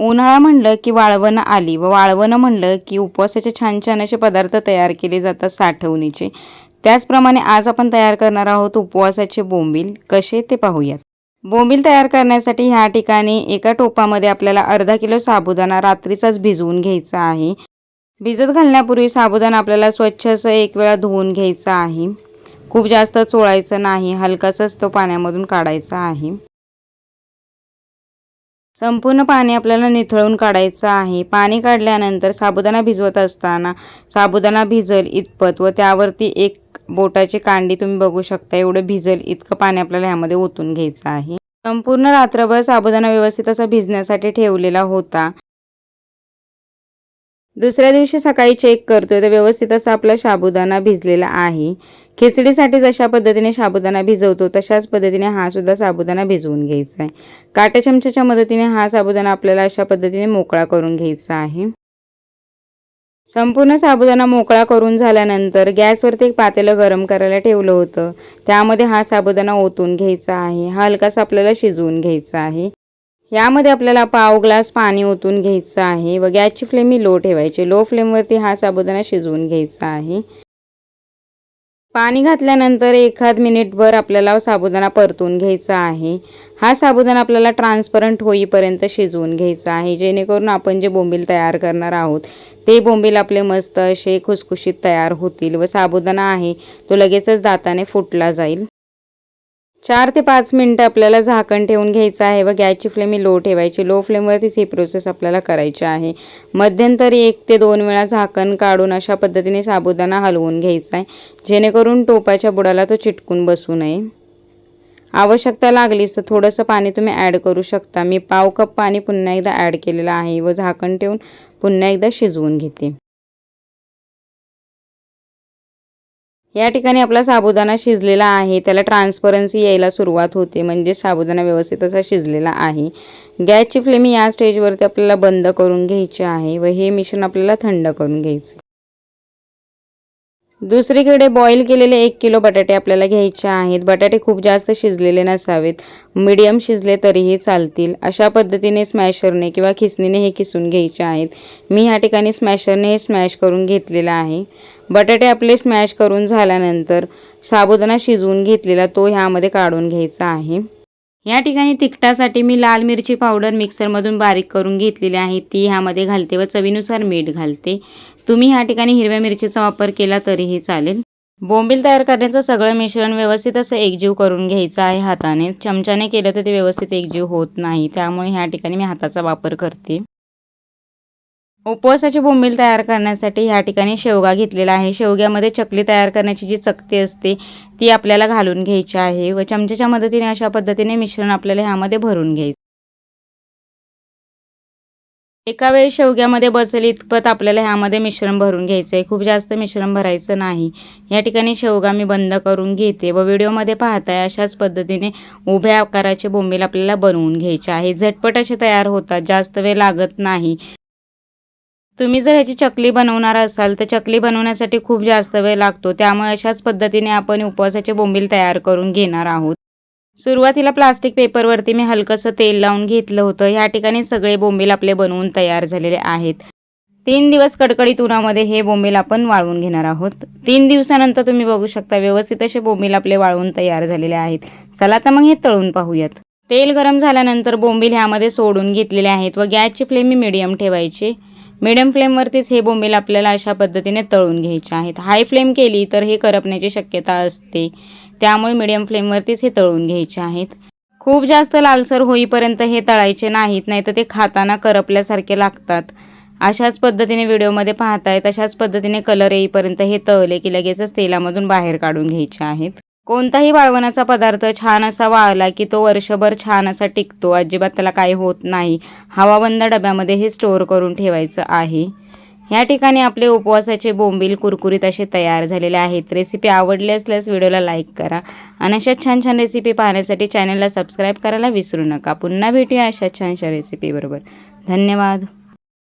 उन्हाळा म्हणलं की वाळवणं आली व वाळवणं म्हणलं की उपवासाचे छान छान असे पदार्थ तयार केले जातात साठवणीचे. त्याचप्रमाणे आज आपण तयार करणार आहोत उपवासाचे बोंबील. कसे ते पाहूयात. बोंबील तयार करण्यासाठी ह्या ठिकाणी एका टोपामध्ये आपल्याला अर्धा किलो साबुदाणा रात्रीचाच भिजवून घ्यायचा आहे. भिजत घालण्यापूर्वी साबुदाणा आपल्याला स्वच्छ असं एक वेळा धुवून घ्यायचा आहे. खूप जास्त चोळायचं नाही. हलकासच तो पाण्यामधून काढायचा आहे. संपूर्ण पाणी आपल्याला निथळून काढायचं आहे. पाणी काढल्यानंतर साबुदाणा भिजवत असताना साबुदाणा भिजल इतपत व त्यावरती एक बोटाची कांडी तुम्ही बघू शकता. एवढं भिजल इतकं पाणी आपल्याला ह्यामध्ये ओतून घ्यायचं आहे. संपूर्ण रात्रभर साबुदाणा व्यवस्थित असा भिजण्यासाठी ठेवलेला होता. दुसऱ्या दिवशी सकाळी चेक करतोय. तर व्यवस्थित असा आपला साबुदाणा भिजलेला आहे. खिचडीसाठी जशा पद्धतीने साबुदाणा भिजवतो तशाच पद्धतीने हा सुद्धा साबुदाणा भिजवून घ्यायचा आहे. काट्या चमच्याच्या मदतीने हा साबुदाणा आपल्याला अशा पद्धतीने मोकळा करून घ्यायचा आहे. संपूर्ण साबुदाणा मोकळा करून झाल्यानंतर गॅसवरती एक पातेलं गरम करायला ठेवलं होतं. त्यामध्ये हा साबुदाणा ओतून घ्यायचा आहे. हा हलकासा आपल्याला शिजवून घ्यायचा आहे. यामध्ये आपल्याला पाव ग्लास पाणी ओतून घ्यायचं आहे. व गॅसची फ्लेम ही लो ठेवायची. लो फ्लेमवरती हा साबुदाणा शिजवून घ्यायचा आहे. पाणी घातल्यानंतर एखाद मिनिटभर आपल्याला साबुदाणा परतून घ्यायचा आहे. हा साबुदाणा आपल्याला ट्रान्सपरंट होईपर्यंत शिजवून घ्यायचा आहे. जेणेकरून आपण जे बोंबील तयार करणार आहोत ते बोंबील आपले मस्त असे खुसखुशीत तयार होतील व साबुदाणा आहे तो लगेचच दाताने फुटला जाईल. चार ते पाच मिनटं आपल्याला झाकण ठेवून घ्यायचं आहे. व गॅसची फ्लेम ही लो ठेवायची. लो फ्लेमवरतीच ही प्रोसेस आपल्याला करायची आहे. मध्यंतरी एक ते दोन वेळा झाकण काढून अशा पद्धतीने साबुदाणा हलवून घ्यायचा आहे. जेणेकरून टोपाच्या बुडाला तो चिटकून बसू नये. आवश्यकता लागलीच तर थोडंसं पाणी तुम्ही ॲड करू शकता. मी पाव कप पाणी पुन्हा एकदा ॲड केलेलं आहे व झाकण ठेवून पुन्हा एकदा शिजवून घेते. या ठिकाणी आपला साबुदाणा शिजलेला आहे. त्याला ट्रान्सपरन्सी यायला सुरुवात होते. म्हणजे साबुदाणा व्यवस्थित असा शिजलेला आहे. गॅसची फ्लेम या स्टेजवरती आपल्याला बंद करून घ्यायची आहे व हे मिश्रण आपल्याला थंड करून घ्यायचे दुसरीकडे बॉईल केलेले एक किलो बटाटे आपल्याला घ्यायचे आहेत. बटाटे खूप जास्त शिजलेले नसावेत. मीडियम शिजले तरीही चालतील. अशा पद्धतीने स्मॅशरने किंवा खिसणीने हे किसून घ्यायचे आहेत. मी ह्या ठिकाणी स्मॅशरने हे स्मॅश करून घेतलेलं आहे. बटाटे आपले स्मॅश करून झाल्यानंतर साबुदाणा शिजवून घेतलेला तो ह्यामध्ये काढून घ्यायचा आहे. या ठिकाणी तिखटासाठी मी लाल मिरची पावडर मिक्सरमधून बारीक करून घेतलेली आहे. ती ह्यामध्ये घालते व चवीनुसार मीठ घालते. तुम्ही ह्या ठिकाणी हिरव्या मिरचीचा वापर केला तरीही चालेल. बोंबील तयार करण्याचं सगळं मिश्रण व्यवस्थित असं एकजीव करून घ्यायचं आहे हाताने. चमच्याने केलं तर ते व्यवस्थित एकजीव होत नाही. त्यामुळे ह्या ठिकाणी मी हाताचा वापर करते. उपवासाची बोंबील तयार करण्यासाठी ह्या ठिकाणी शेवगा घेतलेला आहे. शेवग्यामध्ये चकली तयार करण्याची जी चकती असते ती आपल्याला घालून घ्यायची आहे व चमच्याच्या मदतीने अशा पद्धतीने मिश्रण आपल्याला ह्यामध्ये भरून घ्यायचं. एका वेळी शेवग्यामध्ये बसेल इतपत आपल्याला ह्यामध्ये मिश्रण भरून घ्यायचं आहे. खूप जास्त मिश्रण भरायचं नाही. या ठिकाणी शेवगा मी बंद करून घेते व व्हिडिओमध्ये पाहताय अशाच पद्धतीने उभ्या आकाराचे बोंबील आपल्याला बनवून घ्यायचे आहे. झटपट असे तयार होतात जास्त वेळ लागत नाही. तुम्ही जर ह्याची चकली बनवणार असाल तर चकली बनवण्यासाठी खूप जास्त वेळ लागतो. त्यामुळे अशाच पद्धतीने आपण उपवासाचे बोंबील तयार करून घेणार आहोत. सुरुवातीला प्लास्टिक पेपरवरती मी हलकंसं तेल लावून घेतलं होतं. ह्या ठिकाणी सगळे बोंबील आपले बनवून तयार झालेले आहेत. तीन दिवस कडकडीत उन्हामध्ये हे बोंबील आपण वाळवून घेणार आहोत. तीन दिवसानंतर तुम्ही बघू शकता व्यवस्थित असे बोंबील आपले वाळवून तयार झालेले आहेत. चला तर मग हे तळून पाहूयात. तेल गरम झाल्यानंतर बोंबील ह्यामध्ये सोडून घेतलेले आहेत व गॅसची फ्लेम मी मिडियम ठेवायची. मिडियम फ्लेमवरतीच हे बोंबील आपल्याला अशा पद्धतीने तळून घ्यायचे आहेत. हाय फ्लेम केली तर हे करपण्याची शक्यता असते. त्यामुळे मिडियम फ्लेमवरतीच हे तळून घ्यायचे आहेत. खूप जास्त लालसर होईपर्यंत हे तळायचे नाहीत नाही तर ते खाताना करपल्यासारखे लागतात. अशाच पद्धतीने व्हिडिओमध्ये पाहताय तशाच पद्धतीने कलर येईपर्यंत हे तळले की लगेचच तेलामधून बाहेर काढून घ्यायचे आहेत. कोणताही वाळवणाचा पदार्थ छान असा वाळला की तो वर्षभर छान असा टिकतो. अजिबात त्याला काही होत नाही. हवाबंद डब्यामध्ये हे स्टोअर करून ठेवायचं आहे. या ठिकाणी आपले उपवासाचे बोंबील कुरकुरीत असे तयार झालेले आहेत. रेसिपी आवडली असल्यास व्हिडिओला लाईक करा आणि अशा छान छान रेसिपी पाहण्यासाठी चॅनलला सबस्क्राईब करायला विसरू नका. पुन्हा भेटूया अशा छानशा रेसिपीबरोबर. धन्यवाद.